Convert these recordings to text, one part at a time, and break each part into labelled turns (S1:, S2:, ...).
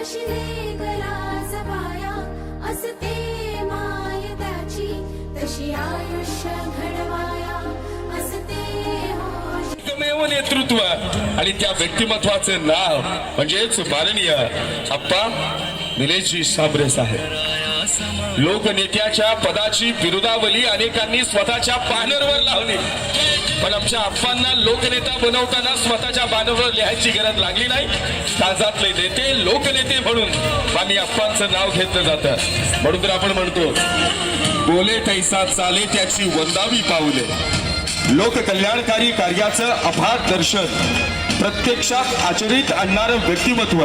S1: जशी जपाया? असते माय त्याची तशी आयुष्य घडवाया. असते
S2: एकमेव नेतृत्व आणि त्या व्यक्तिमत्वाचं नाव म्हणजेच माननीय अप्पा निलेशजी साबरे साहेब. लोकनेत्याच्या पदाची बिरुदावली अनेकांनी स्वतःच्या पानरवर लावली. पण आमच्या अप्पांना लोकनेता बनवताना स्वतःच्या बॅनरवर लिहायची गरज लागली नाही. ताजातले नेते लोकनेते म्हणून आम्ही अप्पांचं नाव घेतलं जातं. म्हणून तर आपण म्हणतो बोले तैसा चाले त्याची वंदावी पाऊले. लोककल्याणकारी कार्याचं अफाट दर्शन. प्रत्यक्षात आचरित आणणारं व्यक्तिमत्व.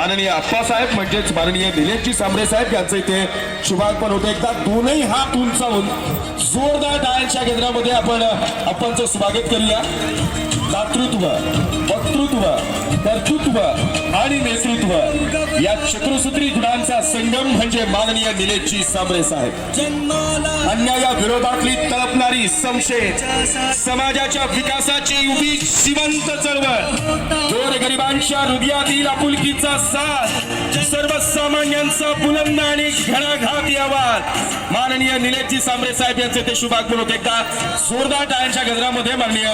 S2: माननीय आप्पासाहेब म्हणजेच माननीय निलेशजी सांबरे साहेब यांचं इथे शुभागमन होतं. एकदा दोनही हात उंचावून जोरदार टाळ्यांच्या केंद्रामध्ये आपण आप्पांचं स्वागत करूया. दातृत्व कर्तृत्व कर्तृत्व आणि नेतृत्व या चक्रसूत्री गुणांचा संगम म्हणजे माननीय निलेशजी सांबरे साहेब. अन्याया विरोधातली तळपणारी संशय समाजाच्या विकासाची उभी जिवंत चळवळ गोर गरिबांच्या हृदयातील आपुलकीचा साथ सर्वसामान्यांचा बुलंद आणि घणाघाती आवाज माननीय निलेशजी सांबरे साहेब यांचे ते शुभागमन होते एकदा जोरदार टाळ्यांच्या गजरामध्ये माननीय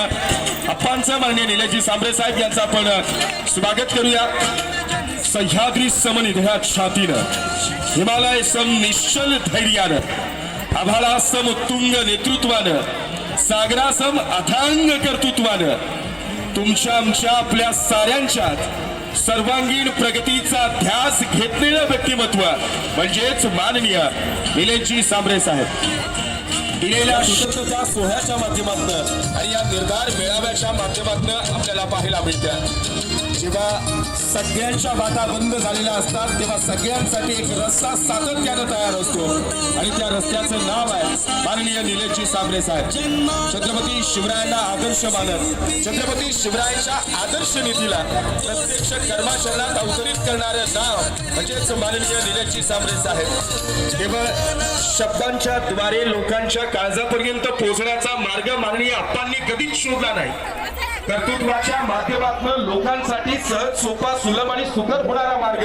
S2: अप्पांचं माननीय निलेशजी सांबरे साहेब यांचा आपण स्वागत करूया. सह्याद्री समनिधया छातीनं. हिमालय सम निश्चल धैर्यानं. आभाळा सम उत्तुंग नेतृत्वानं. सागरासम अथांग कर्तृत्वानं. तुमच्या आमच्या आपल्या साऱ्यांच्यात सर्वांगीण प्रगतीचा ध्यास घेतलेलं व्यक्तिमत्व म्हणजेच माननीय निलेशजी सांबरे साहेब. दिलेल्या स्वतंत्रता सोहळ्याच्या माध्यमातून आणि या निर्धार मेळाव्याच्या माध्यमातून आपल्याला पाहायला मिळत्या जेव्हा सगळ्यांच्या वाटा बंद झालेल्या असतात तेव्हा सगळ्यांसाठी एक रस्ता सातत्यानं तयार असतो. आणि त्या रस्त्याचं नाव आहे माननीय निलेशजी साबरे साहेब. छत्रपती शिवरायांना आदर्श मानत छत्रपती शिवरायांच्या आदर्श नीतीला प्रत्यक्ष कर्माचरणात अवतरित करणारं नाव म्हणजेच माननीय निलेशजी साबरे साहेब. केवळ शब्दांच्या द्वारे लोकांच्या काळजापर्यंत पोहोचण्याचा मार्ग माननीय आप्पांनी कधीच शोधला नाही. कर्तृत्वाच्या माध्यमातून लोकांसाठी सहज सोपा सुलभ आणि सुखद होणारा मार्ग.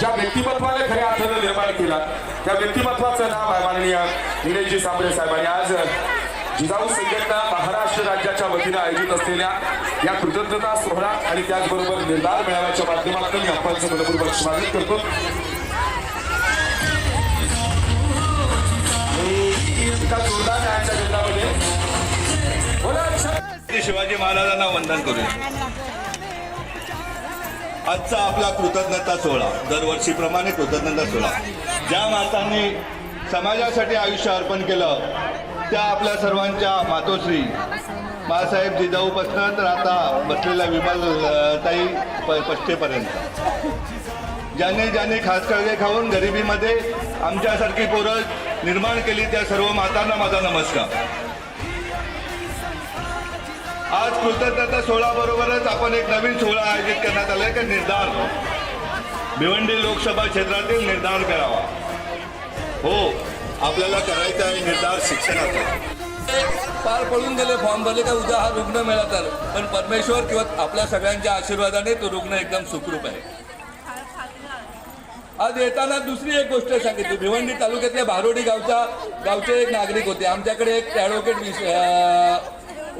S2: ज्या व्यक्तिमत्वाने खऱ्या अर्थानं निर्माण केला त्या व्यक्तिमत्वाचं नाव आहे माननीय निलेशजी सांबरे साहेबांनी आज जिजाऊ संघटना महाराष्ट्र राज्याच्या वतीनं आयोजित असलेल्या या कृतज्ञता सोहळा आणि त्याचबरोबर निर्धार मेळाव्याच्या माध्यमातून मी अप्पांचं मनपूर्वक स्वागत करतो. एका जोरदार टाळ्यांच्या गजरामध्ये बोला
S3: शिवाजी महाराजांना वंदन करूया. आजचा आपला कृतज्ञता सोहळा दरवर्षीप्रमाणे कृतज्ञता सोहळा. ज्या मातांनी समाजासाठी आयुष्य अर्पण केलं त्या आपल्या सर्वांच्या मातोश्री बाळासाहेब जिजाऊपासून तर आता बसलेल्या विमल ताई प पष्टेपर्यंत ज्याने ज्याने खास कळगे खाऊन गरिबीमध्ये आमच्यासारखी पोरं निर्माण केली त्या सर्व मातांना माझा नमस्कार. आज कृतज्ञता सोहळा बरोबरच आपण एक नवीन सोहळा आयोजित करण्यात आलाय का निर्धार. भिवंडी लोकसभा क्षेत्रातील निर्धार करावा. हो आपल्याला करायचा आहे निर्धार शिक्षणाचा.
S4: पार पडून गेले फॉर्म भरले का उद्या हा रुग्ण मिळाला तर? पण परमेश्वर किंवा आपल्या सगळ्यांच्या आशीर्वादाने तो रुग्ण एकदम सुखरूप आहे. आज येताना दुसरी एक गोष्ट सांगितली. भिवंडी तालुक्यातल्या भारोडी गावचा गावचे एक नागरिक होते. आमच्याकडे एक ॲडव्होकेट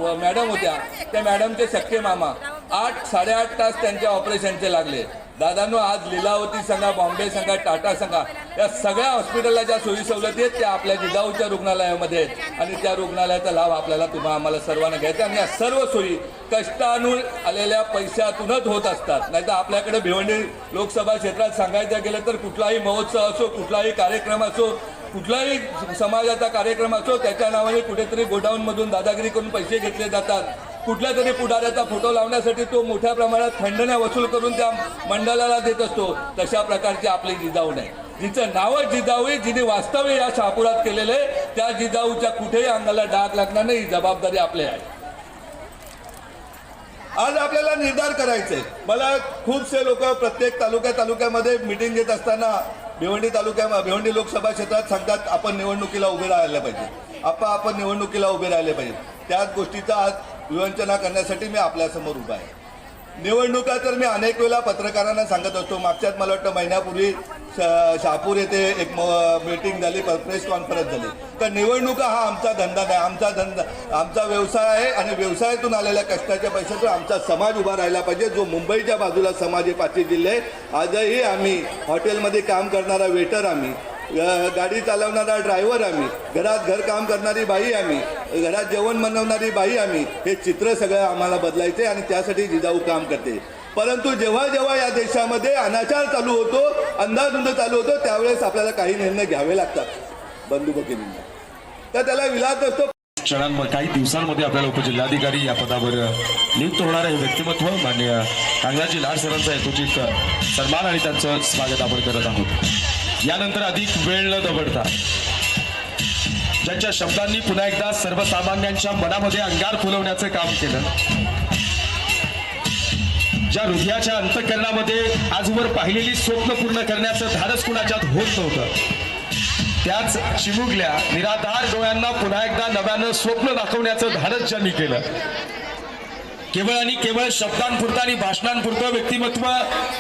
S4: मॅडम होत्या. त्या मॅडमचे सख्खे मामा. आठ साडेआठ तास त्यांच्या ऑपरेशनचे लागले. दादांनो आज लीलावती संघा बॉम्बे संघा टाटा संघा या सगळ्या हॉस्पिटलला ज्या सोयी सवलती आहेत त्या आपल्या जिजाऊच्या रुग्णालयामध्ये आहेत. आणि त्या रुग्णालयाचा लाभ आपल्याला तुम्हा आम्हाला सर्वांना घ्यायचा आणि या सर्व सोयी कष्टानुळ आलेल्या पैशातूनच होत असतात. नाहीतर आपल्याकडे भिवंडी लोकसभा क्षेत्रात सांगायचं गेलं तर कुठलाही महोत्सव असो कुठलाही कार्यक्रम असो कुठलाही समाजाचा कार्यक्रम असो त्याच्या नावाने कुठेतरी गोडाऊनमधून दादागिरी करून पैसे घेतले जातात. कुठल्या तरी पुढाऱ्याचा फोटो लावण्यासाठी तो मोठ्या प्रमाणात खंडण्या वसूल करून त्या मंडळाला देत असतो. तशा प्रकारची आपली जिजाऊ नाही. जिचं नावच जिजाऊ आहे जिने वास्तव्य या शहापुरात केलेले आहे. त्या जिजाऊच्या कुठेही अंगाला डाग लागणार नाही ही जबाबदारी आपली आहे.
S3: आज आपल्याला निर्धार करायचे मला खूपसे लोक प्रत्येक तालुक्या तालुक्यामध्ये मीटिंग घेत असताना भिवंडी तालुक्या भिवंडी लोकसभा क्षेत्रात सांगतात आपण निवडणुकीला उभे राहायला पाहिजे. आपण आपण निवडणुकीला उभे राहिले पाहिजे. त्याच गोष्टीचा आज विवंचना करण्यासाठी मी आपल्यासमोर उभा आहे. निवडणुका तर मी अनेक वेळा पत्रकारांना सांगत असतो. मागच्याच मला वाटतं महिन्यापूर्वी श- शहापूर येथे एक मीटिंग झाली प्रेस कॉन्फरन्स झाली. तर निवडणुका हा आमचा धंदा नाही. आमचा धंदा आमचा व्यवसाय आहे आणि व्यवसायातून आलेल्या कष्टाच्या पैशातून आमचा समाज उभा राहिला पाहिजे. जो मुंबईच्या बाजूला समाज आहे पाचवी जिल्हे आजही आम्ही हॉटेलमध्ये काम करणारा वेटर आम्ही. गाडी चालवणारा ड्रायव्हर आम्ही. घरात घर काम करणारी बाई आम्ही. घरात जेवण बनवणारी बाई आम्ही. हे चित्र सगळं आम्हाला बदलायचे आणि त्यासाठी जिजाऊ काम करते. परंतु जेव्हा जेव्हा या देशामध्ये अनाचार चालू होतो अंधाधुंद चालू होतो त्यावेळेस आपल्याला काही निर्णय घ्यावे लागतात. बंधुभगिनींना तर त्याला विलास असतो.
S2: क्षणांमध्ये काही दिवसांमध्ये आपल्याला उपजिल्हाधिकारी या पदावर नियुक्त होणार आहे. व्यक्तिमत्व मान्य कांगराजी लाड सरांचा यथोचित सन्मान आणि त्यांचं स्वागत आपण करत आहोत. यानंतर अधिक वेळ न दबडता ज्यांच्या शब्दांनी पुन्हा एकदा सर्वसामान्यांच्या मनामध्ये अंगार फुलवण्याचं काम केलं. ज्या हृदयाच्या अंतकरणामध्ये आजवर पाहिलेली स्वप्न पूर्ण करण्याचं धाडस कुणाच्यात होत नव्हतं त्याच चिमुकल्या निराधार डोळ्यांना पुन्हा एकदा नव्यानं स्वप्न दाखवण्याचं धाडस ज्यांनी केलं. केवळ आणि केवळ शब्दांपुरतं आणि भाषणांपुरतं व्यक्तिमत्व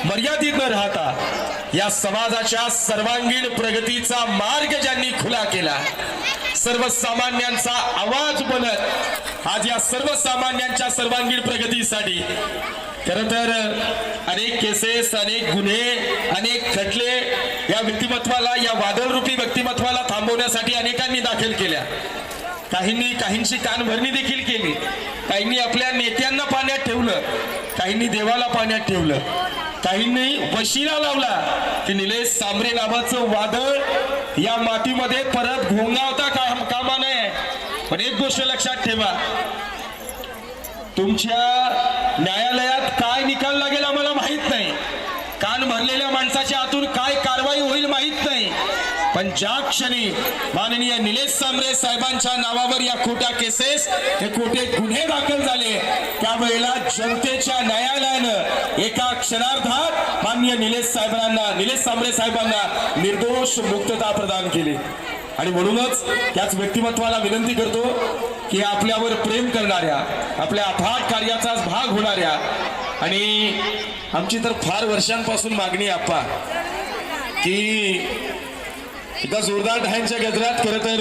S2: मर्यादित न राहता या समाजाच्या सर्वांगीण प्रगतीचा मार्ग ज्यांनी खुला केला सर्वसामान्यांचा आवाज बनत आज या सर्वसामान्यांच्या सर्वांगीण प्रगतीसाठी खर तर अनेक केसेस अनेक गुन्हे अनेक खटले या व्यक्तिमत्वाला या वादळरूपी व्यक्तिमत्वाला थांबवण्यासाठी अनेकांनी दाखल केल्या. काहींनी काहींची कानभरणी देखील केली. काहींनी आपल्या नेत्यांना पाण्यात ठेवलं. काहींनी देवाला पाण्यात ठेवलं. काहींनी वशिला लावला की निलेश सांबरे नावाचं वादळ या मातीमध्ये परत घोंगावता काम कामा नये पण एक गोष्ट लक्षात ठेवा. तुमच्या न्यायालयात काय निकाल लागेल आम्हाला माहीत नाही. कान भरलेल्या माणसाच्या आतून काय कारवाई होईल माहीत नाही पण ज्या क्षणी माननीय निलेश सांबरे साहेबांच्या नावावर या खोट्या केसेस हे खोटे गुन्हे दाखल झाले. त्यावेळेला जनतेच्या न्यायालयानं एका क्षणार्धात माननीय निलेश साहेबांना निलेश सांबरे साहेबांना निर्दोष मुक्तता प्रदान केली. आणि म्हणूनच त्याच व्यक्तिमत्वाला विनंती करतो की आपल्यावर प्रेम करणाऱ्या आपल्या अफाट कार्याचा भाग होणाऱ्या आणि आमची तर फार वर्षांपासून मागणी आहे आप्पा की एकदा जोरदार ढायांच्या गजरात खरं तर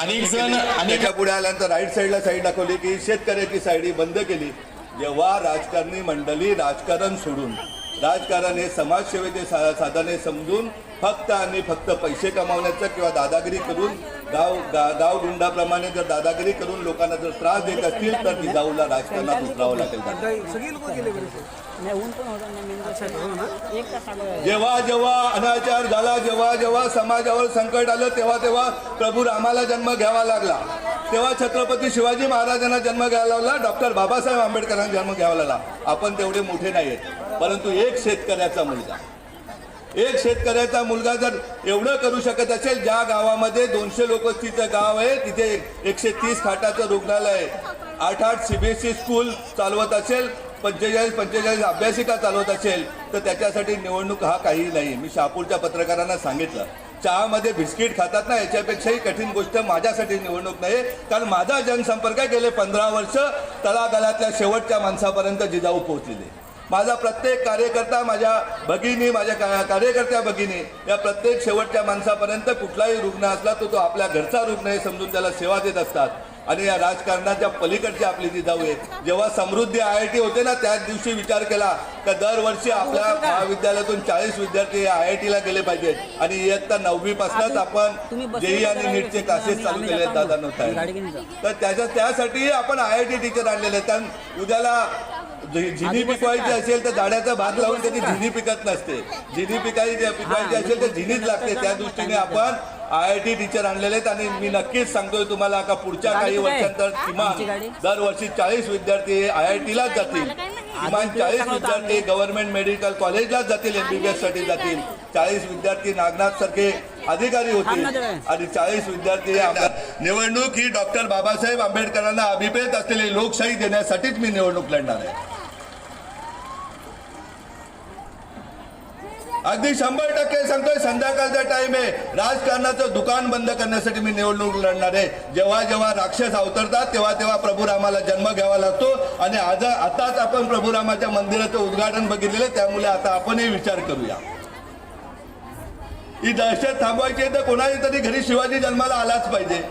S2: अनेक जण अनेक
S3: पुढे आल्यानंतर राईट साईडला साईड दाखवली की शेतकऱ्याची साईड बंद केली. जेव्हा राजकारणी मंडळी राजकारण सोडून राजकारण हे समाजसेवेचे सा समजून फक्त आणि फक्त पैसे कमावण्याचं किंवा दादागिरी करून गाव गा गाव गुंडाप्रमाणे जर दादागिरी करून लोकांना जर त्रास देत असतील तर जिजाऊला राजकारणात उतरावं लागेल त्यांना.
S5: सगळी लोक गेले बरेचसे नाही ऊन पण होता ना? मेन एक तास अगोदर
S3: जेव्हा जेव्हा अनाचार झाला जेव्हा जेव्हा समाजावर संकट आलं तेव्हा तेव्हा प्रभू रामाला जन्म घ्यावा लागला. तेव्हा छत्रपती शिवाजी महाराजांना जन्म घ्यायला लागला डॉक्टर बाबासाहेब आंबेडकरांना जन्म घ्यावा लागला. आपण तेवढे मोठे नाहीत परंतु एक शेतकऱ्याचा मुलगा. एक शेतकऱ्याचा मुलगा जर एवढं करू शकत असेल ज्या गावामध्ये दोनशे लोक लोकवस्तीचं गाव आहे तिथे एकशे तीस खाटाचं रुग्णालय आहे. आठ आठ सीबीएसई स्कूल चालवत असेल पंचेचाळीस पंचेचाळीस अभ्यासिका चालवत असेल तर त्याच्यासाठी निवडणूक हा काही नाही. मी शहापूरच्या पत्रकारांना सांगितलं. चहामध्ये बिस्किट खातात ना याच्यापेक्षाही कठीण गोष्ट माझ्यासाठी निवडणूक नाही. कारण माझा जनसंपर्क गेले पंधरा वर्ष तळागाळातल्या शेवटच्या माणसापर्यंत जिजाऊ पोहोचलेले. माझा प्रत्येक कार्यकर्ता माझ्या भगिनी माझ्या कार्यकर्त्या भगिनी या प्रत्येक शेवटच्या माणसापर्यंत कुठलाही रुग्ण असला तर तो आपल्या घरचा रुग्ण हे समजून त्याला सेवा देत असतात. आणि या राजकारणाच्या पलीकडची आपली जिजाऊ आहे जेव्हा समृद्धी आय आय टी होते ना त्याच दिवशी विचार केला का दरवर्षी आपल्या महाविद्यालयातून चाळीस विद्यार्थी आय आय टीला गेले पाहिजेत. आणि इयत्ता नववी पासूनच आपण जेई आणि नीटचे क्लासेस चालू केले. दादा नव्हता. तर त्याच्या त्यासाठी आपण आय आय टी टीचर आणलेले कारण उद्याला झिनी पिकवायची असेल तर झाडाचा भात लावून कधी झिनी पिकत नसते. झिनी पिकायची पिकवायची असेल तर झिनीच लागते. त्या दृष्टीने आपण आय आय टी टीचर आणलेले आहेत आणि मी नक्कीच सांगतोय तुम्हाला का पुढच्या काही? वर्षांतर किमान? दरवर्षी चाळीस विद्यार्थी आय आय टीलाच जातील. किमान चाळीस विद्यार्थी गव्हर्नमेंट मेडिकल कॉलेजलाच जातील एमबीबीएससाठी जातील. चाळीस विद्यार्थी नागनाथ सारखे अधिकारी होतील आणि चाळीस विद्यार्थी निवडणूक ही डॉक्टर बाबासाहेब आंबेडकरांना अभिप्रेत असलेली लोकशाही देण्यासाठीच मी निवडणूक लढणार आहे. अगदी शंभर टक्के सांगतोय संध्याकाळचा टाइम आहे. राजकारणाचं दुकान बंद करण्यासाठी मी निवडणूक लढणार आहे. जेव्हा जेव्हा राक्षस अवतरतात तेव्हा तेव्हा प्रभू रामाला जन्म घ्यावा लागतो. आणि आज आताच आपण प्रभू रामाच्या मंदिराचं उद्घाटन बघितलेलं त्यामुळे आता आपणही विचार करूया. ही दहशत थांबवायची आहे तर कोणाही तरी घरी शिवाजी जन्माला आलाच पाहिजे.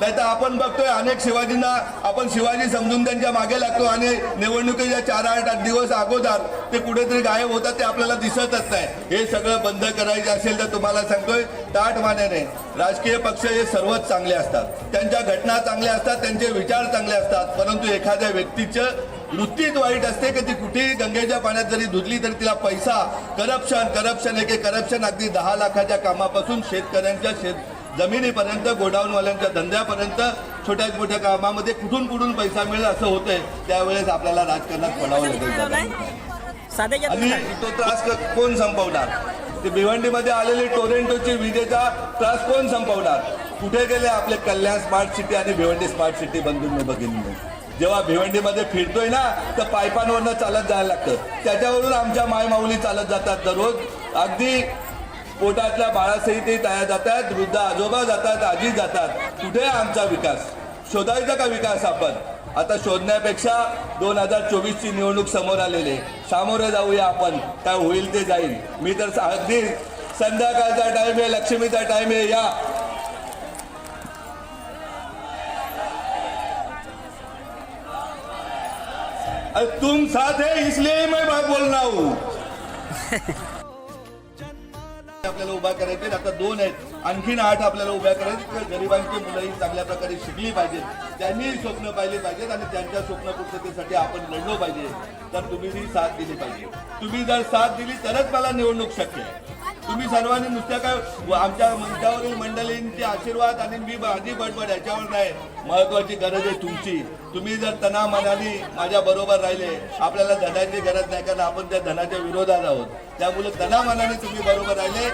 S3: नाही तर आपण बघतोय अनेक शिवाजींना आपण शिवाजी समजून त्यांच्या मागे लागतो आणि निवडणुकीच्या चार आठ आठ दिवस अगोदर ते कुठेतरी गायब होतात ते आपल्याला दिसतच नाही. हे सगळं बंद करायचं असेल तर तुम्हाला सांगतोय ताट मानेने राजकीय पक्ष हे सर्वच चांगले असतात. त्यांच्या घटना चांगल्या असतात त्यांचे विचार चांगले असतात परंतु एखाद्या व्यक्तीचं वृत्तीच वाईट असते की ती कुठेही गंगेच्या पाण्यात जरी धुतली तरी तिला पैसा करप्शन करप्शन एके करप्शन अगदी दहा लाखाच्या कामापासून शेतकऱ्यांच्या शेत जमिनीपर्यंत गोडाऊनवाल्यांच्या धंद्यापर्यंत छोट्या मोठ्या कामामध्ये कुठून कुठून पैसा मिळेल असं होतंय त्यावेळेस आपल्याला राजकारणात पडावं लागेल आणि तो त्रास कोण संपवणार? ते भिवंडीमध्ये आलेली टोरेंटोची विजेचा त्रास कोण संपवणार? कुठे गेले आपले कल्याण स्मार्ट सिटी आणि भिवंडी स्मार्ट सिटी बंधूंनी बघितली? जेव्हा भिवंडीमध्ये फिरतोय ना तर पायपांवरनं चालत जायला लागतं. त्याच्यावरून आमच्या मायमाऊली चालत जातात दररोज. अगदी पोटातल्या बाळासहितही तयार जातात वृद्ध आजोबा जातात आजी जातात. कुठे आहे आमचा विकास? शोधायचा का विकास आपण? आता शोधण्यापेक्षा दोन हजार चोवीसची निवडणूक समोर आलेली सामोरे जाऊया आपण. काय होईल ते जाईल. मी तर अगदी संध्याकाळचा टाईम आहे लक्ष्मीचा टाईम आहे. या तुम साथ है इसलिए मैं बात बोल रहा हूँ। आपल्याला उभा करायचे आता दोन आहेत. आणखीन आठ आपल्याला उभ्या करायचे तर गरिबांची मुलंही चांगल्या प्रकारे शिकली पाहिजेत त्यांनी स्वप्न पाहिली पाहिजेत आणि त्यांच्या स्वप्न पूर्ततेसाठी आपण लढलो पाहिजे. तर तुम्ही साथ दिली पाहिजे. तुम्ही जर साथ दिली तरच मला निवडणूक शक्य आहे. तुम्ही सर्वांनी नुसत्या काय आमच्या मंचावरील मंडळींचे आशीर्वाद आणि मी आधी बडबड याच्यावर नाही. महत्वाची गरज आहे तुमची. तुम्ही जर तना मनाने माझ्या बरोबर राहिले आपल्याला धनाची गरज नाही कारण आपण त्या धनाच्या विरोधात आहोत. त्यामुळे तना मनाने तुम्ही बरोबर राहिले.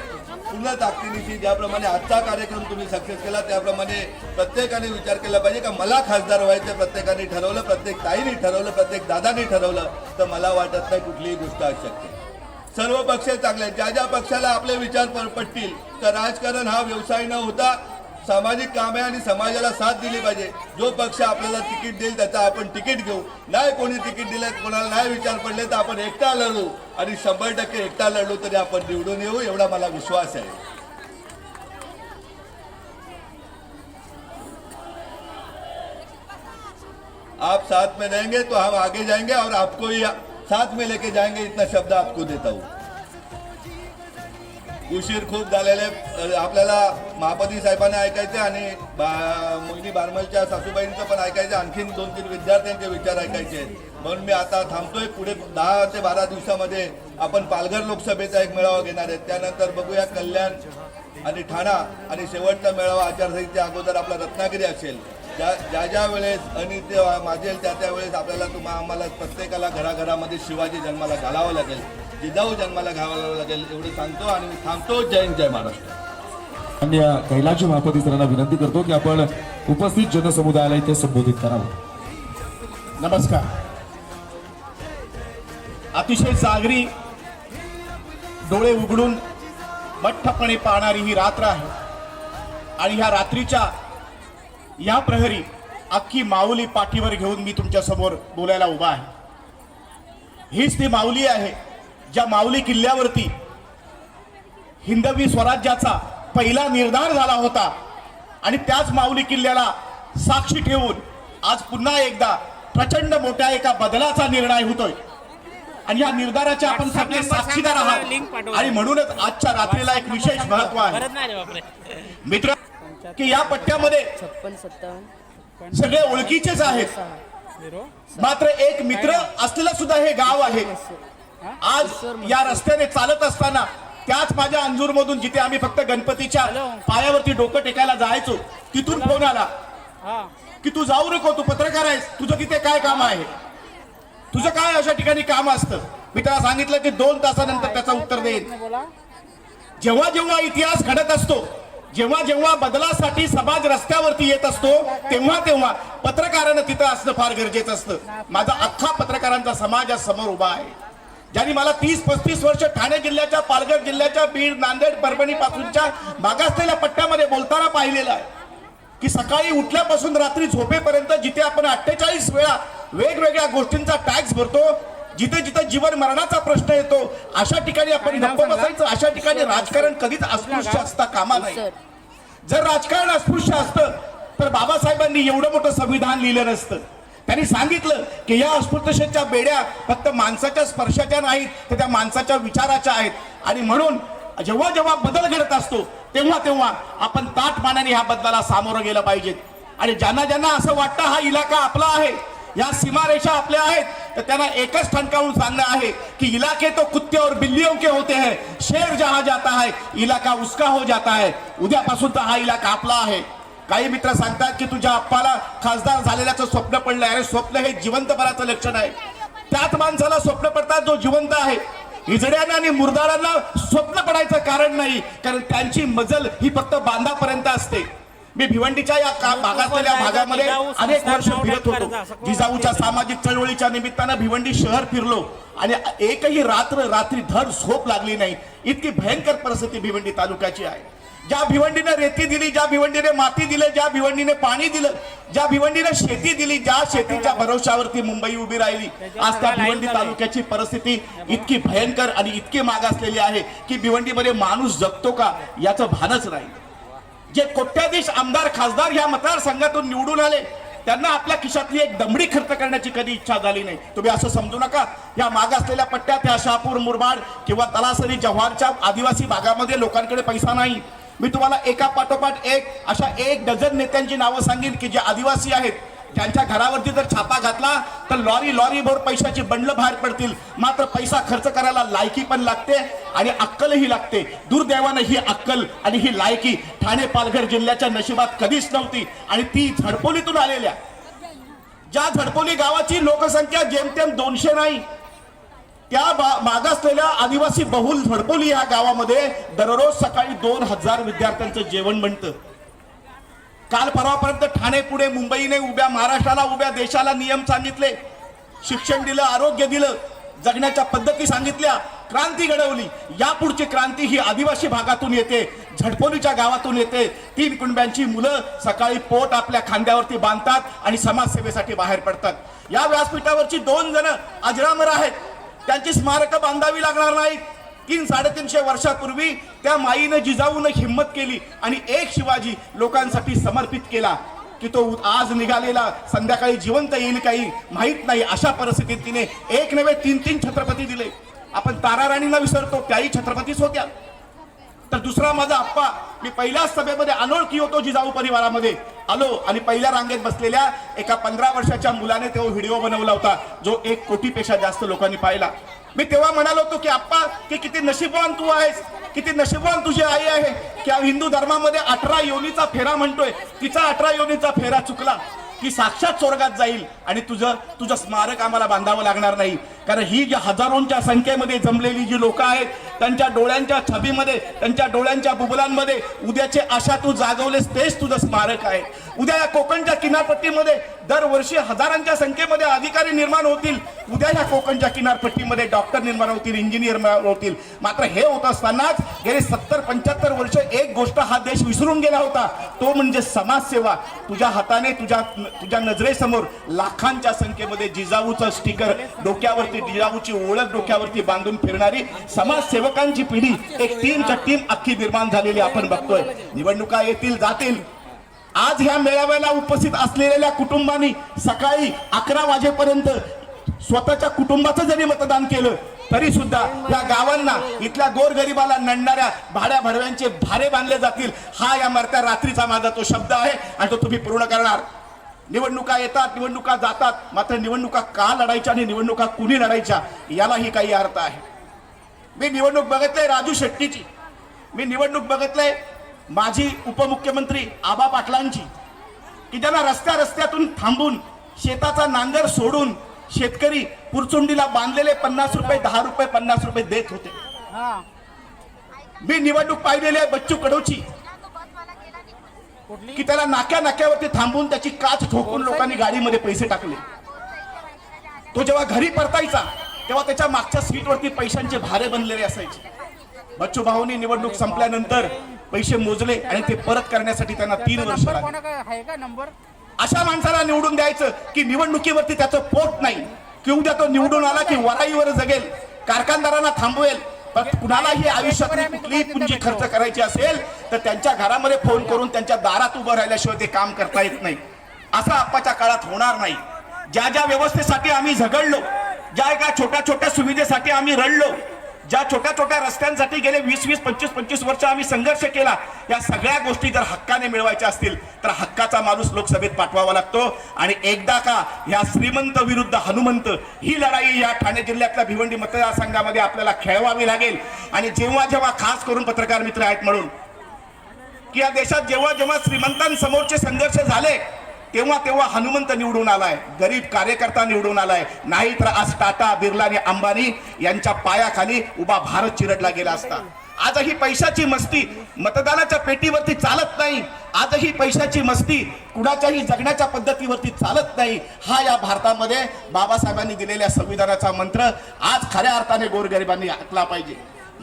S3: पूर्ण ताकदीनिशी ज्याप्रमाणे आजचा कार्यक्रम तुम्ही सक्सेस केला त्याप्रमाणे प्रत्येकाने विचार केला पाहिजे का मला खासदार व्हायचं प्रत्येकाने ठरवलं प्रत्येक ताईने ठरवलं प्रत्येक दादाने ठरवलं तर मला वाटत नाही कुठलीही गोष्ट अशक्य. आहे. सर्व पक्ष चांगले ज्या ज्या पक्षाला आपले विचार पटतील तर राजकारण हा व्यवसाय न होता सामाजिक काम आहे आणि समाजाला साथ दिली पाहिजे. जो पक्ष आपल्याला तिकीट देईल त्याचा आपण तिकीट घेऊ. नाही कोणी तिकीट दिलं कोणाला नाही विचार पडले तर आपण एकटा लढू. आणि शंभर टक्के एकटा लढलो तरी आपण निवडून येऊ एवढा मला विश्वास आहे. आप साथ में रहेंगे तो हम आगे जाएंगे और आपको ही साथ में लेके जाएंगे इतना शब्द आपको देता हूँ। उशीर खूप झालेले आपल्याला महापती साहेबांना ऐकायचे आणि बा- मुलगी बारमलच्या सासूबाईंचं पण ऐकायचं आणखीन दोन तीन विद्यार्थ्यांचे विचार ऐकायचे म्हणून मी आता थांबतोय पुढे दहा ते बारा दिवसामध्ये आपण पालघर लोकसभेचा एक मेळावा घेणार आहे. त्यानंतर बघूया कल्याण आणि ठाणा आणि शेवटचा मेळावा आचारसंहितेच्या अगोदर आपला रत्नागिरी असेल. ज्या ज्या ज्या वेळेस अनित्य माजेल त्या त्या वेळेस आपल्याला तुम्हा आम्हाला प्रत्येकाला घराघरामध्ये शिवाजी जन्माला घालावं लागेल जिजाऊ जन्माला घालावं लागेल एवढं सांगतो आणि मी थांबतो. जय हिंद, जय महाराष्ट्र.
S6: अन्य कैलाशी महापती सरांना विनंती करतो की आपण उपस्थित जनसमुदायाला इथे संबोधित करावं.
S7: नमस्कार. अतिशय सागरी डोळे उघडून मठ्ठपणे पाहणारी ही रात्र आहे. आणि ह्या रात्रीच्या या प्रहरी अख्खी माऊली पाठीवर घेऊन मी तुमच्यासमोर बोलायला उभा आहे. हीच ती माऊली आहे ज्या माऊली किल्ल्यावरती हिंदवी स्वराज्याचा पहिला निर्धार झाला होता आणि त्याच माऊली किल्ल्याला साक्षी ठेवून आज पुन्हा एकदा प्रचंड मोठ्या एका बदलाचा निर्णय होतोय. आणि या निर्धाराचे आपण सगळे साक्षीदार आहात. आणि म्हणूनच आजच्या रात्रीला एक विशेष महत्त्व आहे. मित्र की या पट्ट्यामध्ये
S5: छप्पन सत्तावन्न
S7: सगळे ओळखीचेच आहेत. मात्र एक मित्र असलेलं सुद्धा हे गाव आहे. आज या रस्त्याने चालत असताना त्याच माझ्या अंजूर मधून जिथे आम्ही फक्त गणपतीच्या पायावरती डोकं टेकायला जायचो तिथून फोन आला की तू जाऊ नको तू पत्रकार आहेस तुझं तिथे काय काम आहे? तुझं काय अशा ठिकाणी काम असतं? मी त्याला सांगितलं की दोन तासानंतर त्याचं उत्तर देईन.
S5: बोला
S7: जेव्हा जेव्हा इतिहास घडत असतो जेव्हा जेव्हा बदलासाठी समाज रस्त्यावरती येत असतो तेव्हा तेव्हा पत्रकारानं तिथं असणं फार गरजेचं असतं. माझा अख्खा पत्रकारांचा समाज आज समोर उभा आहे. ज्यांनी मला तीस पस्तीस वर्ष ठाणे जिल्ह्याच्या पालघर जिल्ह्याच्या बीड नांदेड परभणी पासूनच्या मागासलेल्या पट्ट्यामध्ये बोलताना पाहिलेलं आहे की सकाळी उठल्यापासून रात्री झोपेपर्यंत जिथे आपण अठ्ठेचाळीस वेळा वेगवेगळ्या गोष्टींचा टॅक्स भरतो जिथे जिथे जीवन मरणाचा प्रश्न येतो अशा ठिकाणी आपण गप्प बसायचं अशा ठिकाणी राजकारण कधीच अस्पृश्य असता कामा नाही जर राजकारण अस्पृश्य असतं तर बाबासाहेबांनी एवढं मोठं संविधान लिहिलं नसतं. त्यांनी सांगितलं की या अस्पृश्यतेच्या बेड्या फक्त माणसाच्या स्पर्शाच्या नाहीत तर त्या माणसाच्या विचाराच्या आहेत. आणि म्हणून जेव्हा जेव्हा बदल घडत असतो तेव्हा तेव्हा आपण ताटमानाने ह्या बदलाला सामोरं गेलं पाहिजे आणि ज्यांना ज्यांना असं वाटतं हा इलाका आपला आहे या सीमारेषा आपल्या आहेत. तर त्यांना एकच ठणकावून सांगणं आहे कि इलाके तो कुत्ते और बिल्लियों के होते हैं. शेर जहां जाता है इलाका उसका हो जाता है. उद्यापासून तर हा इलाका आपला आहे. काही मित्र सांगतात की तुझ्या अप्पाला खासदार झालेल्याचं स्वप्न पडलंय. अरे स्वप्न हे जिवंतपणाचं लक्षण आहे. त्याच माणसाला स्वप्न पडतात जो जिवंत आहे. इजड्यांना आणि मुरदारांना स्वप्न पडायचं कारण नाही कारण त्यांची मजल ही फक्त बांधापर्यंत असते. मी भिवंडीच्या या का- भागातल्या भागामध्ये अनेक वर्ष फिरत होतो. जिजाऊच्या सामाजिक चळवळीच्या निमित्तानं भिवंडी शहर फिरलो आणि एकही रात्र रात्री धड झोप लागली नाही. इतकी भयंकर परिस्थिती भिवंडी तालुक्याची आहे. ज्या भिवंडीने रेती दिली ज्या भिवंडीने माती दिलं ज्या भिवंडीने पाणी दिलं ज्या भिवंडीने शेती दिली ज्या शेतीच्या भरोशावरती मुंबई उभी राहिली आज त्या भिवंडी तालुक्याची परिस्थिती इतकी भयंकर आणि इतकी मागासलेली आहे की भिवंडीमध्ये माणूस जगतो का याचं भानच नाही जे कोट्याधीश आमदार खासदार या मतदारसंघातून निवडून आले त्यांना आपल्या खिशातली एक दमडी खर्च करण्याची कधी इच्छा झाली नाही. तुम्ही असं समजू नका. या मागासलेल्या पट्ट्यात या शहापूर मुरबाड किंवा तलासरी जव्हारच्या आदिवासी भागामध्ये लोकांकडे पैसा नाही. मी तुम्हाला एका पाठोपाठ एक अशा एक डझन नेत्यांची नावं सांगेन की जे आदिवासी आहेत. त्यांच्या घरावरती जर छापा घातला तर लॉरी लॉरी भर पैशाची बंडलं बाहेर पडतील. मात्र पैसा खर्च करायला लायकी पण लागते. आणि अक्कलही लागते. दुर्दैवानं ही अक्कल आणि ही लायकी ठाणे पालघर जिल्ह्याच्या नशिबात कधीच नव्हती आणि ती झडपोलीतून आलेल्या. ज्या झडपोली गावाची लोकसंख्या जेमतेम दोनशे नाही त्या मागासलेल्या आदिवासी बहुल झडपोली या गावामध्ये दररोज सकाळी दोन हजार विद्यार्थ्यांचं जेवण बनतं. काल परवापर्यंत ठाणे पुणे मुंबईने उभ्या महाराष्ट्राला उभ्या देशाला नियम सांगितले. शिक्षण दिलं आरोग्य दिलं. जगण्याच्या पद्धती सांगितल्या क्रांती घडवली. यापुढची क्रांती ही आदिवासी भागातून येते झडपोलीच्या गावातून येते. तीन कुंड्यांची मुलं सकाळी पोट आपल्या खांद्यावरती बांधतात आणि समाजसेवेसाठी बाहेर पडतात. या व्यासपीठावरची दोन जण अजरामर आहेत. त्यांची स्मारकं बांधावी लागणार नाहीत. तीन साडेतीनशे वर्षापूर्वी त्या माईनं जिजाऊनं हिंमत केली आणि एक शिवाजी लोकांसाठी समर्पित केला. की तो आज निघालेला संध्याकाळी जिवंत येईल काही माहीत नाही अशा परिस्थितीत तिने एक नव्हे तीन तीन छत्रपती दिले. आपण तारा राणीला विसरतो त्याही छत्रपतीच होत्या. तर दुसरा माझा आप्पा मी पहिल्याच सभेमध्ये अनोळखी होतो जिजाऊ परिवारामध्ये. आलो आणि पहिल्या रांगेत बसलेल्या एका पंधरा वर्षाच्या मुलाने तो व्हिडिओ बनवला होता जो एक कोटीपेक्षा जास्त लोकांनी पाहिला. मी तेव्हा म्हणालो होतो की आप्पा की किती नशीबवान तू आहेस किती नशीबवान तुझी आई आहे की हिंदू धर्मामध्ये अठरा योनीचा फेरा म्हणतोय तिचा अठरा योनीचा फेरा चुकला. की साक्षात स्वर्गात जाईल आणि तुझं तुझं स्मारक आम्हाला बांधावं लागणार नाही. कारण ही जी हजारोंच्या संख्येमध्ये जमलेली जी लोक आहेत त्यांच्या डोळ्यांच्या छबीमध्ये त्यांच्या डोळ्यांच्या बुबलांमध्ये उद्याचे आशा तू जागवलेस तेच तुझं स्मारक आहे. उद्या या कोकणच्या किनारपट्टीमध्ये दरवर्षी हजारांच्या संख्येमध्ये अधिकारी निर्माण होतील. उद्या या कोकणच्या किनारपट्टीमध्ये डॉक्टर निर्माण होतील इंजिनियर होतील. मात्र हे होत असतानाच गेले सत्तर पंच्याहत्तर वर्ष एक गोष्ट हा देश विसरून गेला होता. तो म्हणजे समाजसेवा. तुझ्या हाताने तुझ्या तुझ्या नजरेसमोर लाखांच्या संख्येमध्ये जिजाऊचं स्टिकर डोक्यावरती जिजाऊची ओळख डोक्यावरती बांधून फिरणारी समाजसेवकांची पिढी एक टीमच्या टीम अख्खी निर्माण झालेली आपण बघतोय. निवडणुका येतील जातील. आज ह्या मेळाव्याला उपस्थित असलेल्या कुटुंबांनी सकाळी अकरा वाजेपर्यंत स्वतःच्या कुटुंबाचं जरी मतदान केलं तरी सुद्धा या गावांना इथल्या गोरगरिबाला नडणाऱ्या भाड्या भडव्यांचे भारे बांधले जातील. हा या मरत्या रात्रीचा माझा तो शब्द आहे आणि तो तुम्ही पूर्ण करणार. निवडणुका येतात निवडणुका जातात. मात्र निवडणुका का लढायच्या आणि निवडणुका कुणी लढायच्या यालाही काही अर्थ आहे. मी निवडणूक बघितलंय राजू शेट्टीची. मी निवडणूक बघितलंय माझी उपमुख्यमंत्री आबा पाटलांची. की ज्यांना रस्त्या रस्त्यातून थांबून शेताचा नांगर सोडून शेतकरी पुरचुंडीला बांधलेले पन्नास रुपये दहा रुपये पन्नास रुपये देत होते. मी निवडणूक पाहिलेली आहे बच्चू कडूची. की त्याला नाक्या नाक्यावरती थांबून त्याची काच ठोकून लोकांनी गाडीमध्ये पैसे टाकले. तो जेव्हा घरी परतायचा तेव्हा त्याच्या मागच्या सीटवरती पैशांचे भारे बनलेले असायचे. बच्चू भाऊनी निवडणूक संपल्यानंतर पैसे मोजले आणि ते परत करण्यासाठी त्यांना तीन वर्ष अशा माणसाला निवडून द्यायचं की निवडणुकीवरती त्याचं पोट नाही. की उद्या तो निवडून आला की वराईवर जगेल कारखानदारांना थांबवेल पण कुणालाही आयुष्यात कुठलीही पुंजी खर्च करायची असेल तर त्यांच्या घरामध्ये फोन करून त्यांच्या दारात उभं राहिल्याशिवाय ते काम करता येत नाही. असं आप्पाच्या काळात होणार नाही. ज्या ज्या व्यवस्थेसाठी आम्ही झगडलो ज्या एका छोट्या छोट्या सुविधेसाठी आम्ही रडलो ज्या छोट्या छोट्या रस्त्यांसाठी गेले वीस वीस पंचवीस पंचवीस वर्ष आम्ही संघर्ष केला या सगळ्या गोष्टी जर हक्काने मिळवायच्या असतील तर हक्काचा माणूस लोकसभेत पाठवावा लागतो. आणि एकदा का या श्रीमंत विरुद्ध हनुमंत ही लढाई या ठाणे जिल्ह्यातल्या भिवंडी मतदारसंघामध्ये आपल्याला खेळवावी लागेल. आणि जेव्हा जेव्हा खास करून पत्रकार मित्र आहेत म्हणून की या देशात जेव्हा जेव्हा श्रीमंतांसमोरचे संघर्ष झाले तेव्हा तेव्हा हनुमंत निवडून आलाय गरीब कार्यकर्ता निवडून आलाय. नाही तर आज टाटा बिर्ला आणि अंबानी यांच्या पायाखाली उभा भारत चिरडला गेला असता. आजही पैशाची मस्ती मतदानाच्या पेटीवरती चालत नाही. आजही पैशाची मस्ती कुणाच्याही जगण्याच्या पद्धतीवरती चालत नाही. हा या भारतामध्ये बाबासाहेबांनी दिलेल्या संविधानाचा मंत्र आज खऱ्या अर्थाने गोरगरिबांनी ऐकला पाहिजे.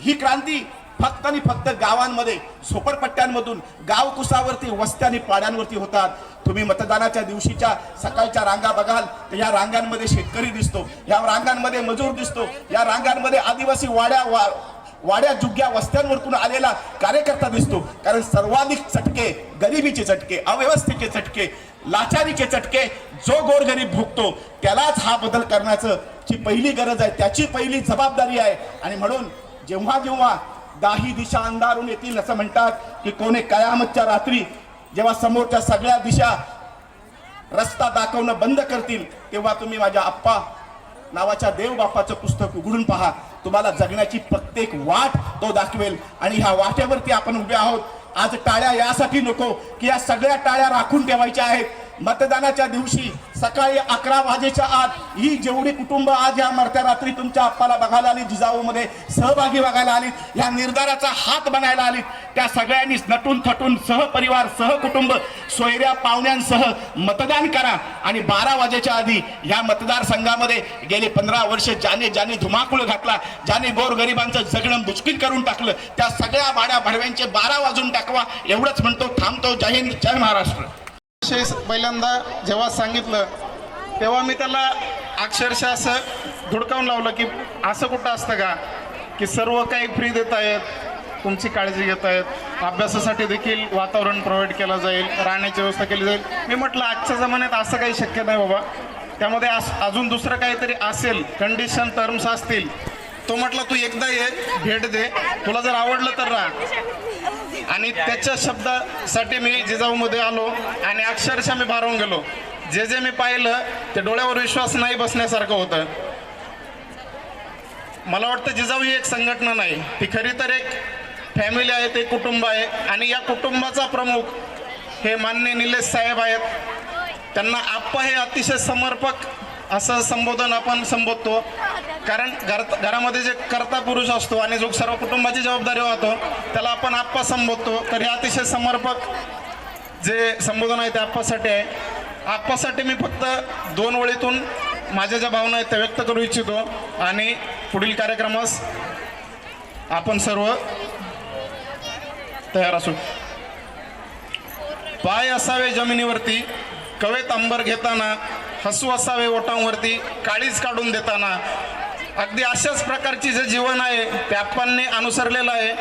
S7: ही क्रांती फक्त आणि फक्त गावांमध्ये झोपडपट्ट्यांमधून गावकुसावरती वस्त्या आणि पाड्यांवरती होतात. तुम्ही मतदानाच्या दिवशीच्या सकाळच्या रांगा बघाल तर या रांगांमध्ये शेतकरी दिसतो. या रांगांमध्ये मजूर दिसतो. या रांगांमध्ये आदिवासी वाड्या वा वाड्या जुग्या वस्त्यांवरतून आलेला कार्यकर्ता दिसतो. कारण सर्वाधिक चटके गरिबीचे चटके अव्यवस्थेचे चटके लाचारीचे चटके जो गोरगरीब भोगतो त्यालाच हा बदल करण्याचं जी पहिली गरज आहे. त्याची पहिली जबाबदारी आहे. आणि म्हणून जेव्हा जेव्हा दाही दिशा अंधारून येतील असं म्हणतात की कोणी कयामतच्या रात्री जेव्हा समोरच्या सगळ्या दिशा रस्ता दाखवणं बंद करतील तेव्हा तुम्ही माझ्या आप्पा नावाच्या देवबापाचं पुस्तक उघडून पहा. तुम्हाला जगण्याची प्रत्येक वाट तो दाखवेल. आणि ह्या वाटेवरती आपण उभे आहोत. आज टाळ्या यासाठी नको की या सगळ्या टाळ्या राखून ठेवायच्या आहेत. मतदानाच्या दिवशी सकाळी अकरा वाजेच्या आत ही जेवढी कुटुंब आज या मरत्या रात्री तुमच्या आप्पाला बघायला आली जिजाऊमध्ये सहभागी बघायला आली या निर्धाराचा हात बनायला आली त्या सगळ्यांनी नटून थटून सहपरिवार सहकुटुंब सोयऱ्या पाहुण्यांसह मतदान करा. आणि बारा वाजेच्या आधी या मतदारसंघामध्ये गेले पंधरा वर्ष ज्याने ज्याने धुमाकूळ घातला ज्याने गोरगरिबांचं जगणं मुश्किल करून टाकलं त्या सगळ्या भाड्या भडव्यांचे बारा वाजून टाकवा एवढंच म्हणतो थांबतो जय हिंद जय महाराष्ट्र.
S8: पहिल्यांदा जेव्हा सांगितलं तेव्हा मी त्याला अक्षरशः असं धुडकावून लावलं की असं कुठं असतं का? की सर्व काही फ्री देत आहेत तुमची काळजी घेत आहेत अभ्यासासाठी देखील वातावरण प्रोव्हाइड केलं जाईल राहण्याची व्यवस्था केली जाईल. मी म्हटलं आजच्या जमान्यात असं काही शक्य नाही बाबा. त्यामध्ये अजून दुसरं काहीतरी असेल कंडिशन टर्म्स असतील तो म्हटला तू एकदा ये भेट दे. तुला जर आवडलं तर राहा. आणि त्याच्या शब्दासाठी मी जिजाऊमध्ये आलो आणि अक्षरशः मी भारावून गेलो. जे जे मी पाहिलं ते डोळ्यावर विश्वास नाही बसण्यासारखं होतं. मला वाटतं जिजाऊ ही एक संघटना नाही. ती खरी तर एक फॅमिली आहे ते कुटुंब आहे. आणि या कुटुंबाचा प्रमुख हे मान्य निलेश साहेब आहेत. त्यांना आप्पा हे अतिशय समर्पक असं संबोधन आपण संबोधतो. कारण घर घरामध्ये जे कर्ता पुरुष असतो आणि जो सर्व कुटुंबाची जबाबदारी वाहतो त्याला आपण आप्पा संबोधतो. तर हे अतिशय समर्पक जे संबोधन आहे ते आप्पासाठी आहे. आप्पासाठी मी फक्त दोन ओळीतून माझ्या ज्या भावना आहेत त्या व्यक्त करू इच्छितो. आणि पुढील कार्यक्रमास आपण सर्व तयार असू. पाय असावे जमिनीवरती कवेत अंबर घेताना हसू असावे ओटांवरती काळीज काढून देताना. अगदी अशाच प्रकारची जे जीवन आहे ते आप्पांनी अनुसरलेलं आहे.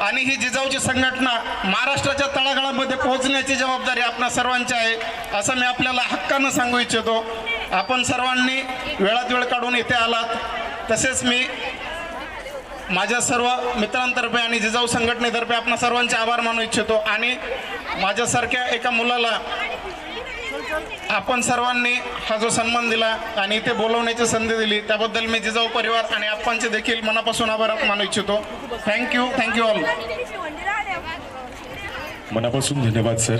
S8: आणि ही जिजाऊची संघटना महाराष्ट्राच्या तळागाळामध्ये पोहोचण्याची जबाबदारी आपणा सर्वांची आहे असं मी आपल्याला हक्कानं सांगू इच्छितो. आपण सर्वांनी वेळात वेळ काढून इथे आलात. तसेच मी माझ्या सर्व मित्रांतर्फे आणि जिजाऊ संघटनेतर्फे आपणा सर्वांचे आभार मानू इच्छितो. आणि माझ्यासारख्या एका मुलाला आपण सर्वांनी हा जो सन्मान दिला आणि इथे बोलवण्याची संधी दिली त्याबद्दल मी जिजाऊ परिवार आणि आपणचे देखील मनापासून आभार मानू इच्छितो. थँक्यू थँक्यू ऑल
S9: मनापासून धन्यवाद सर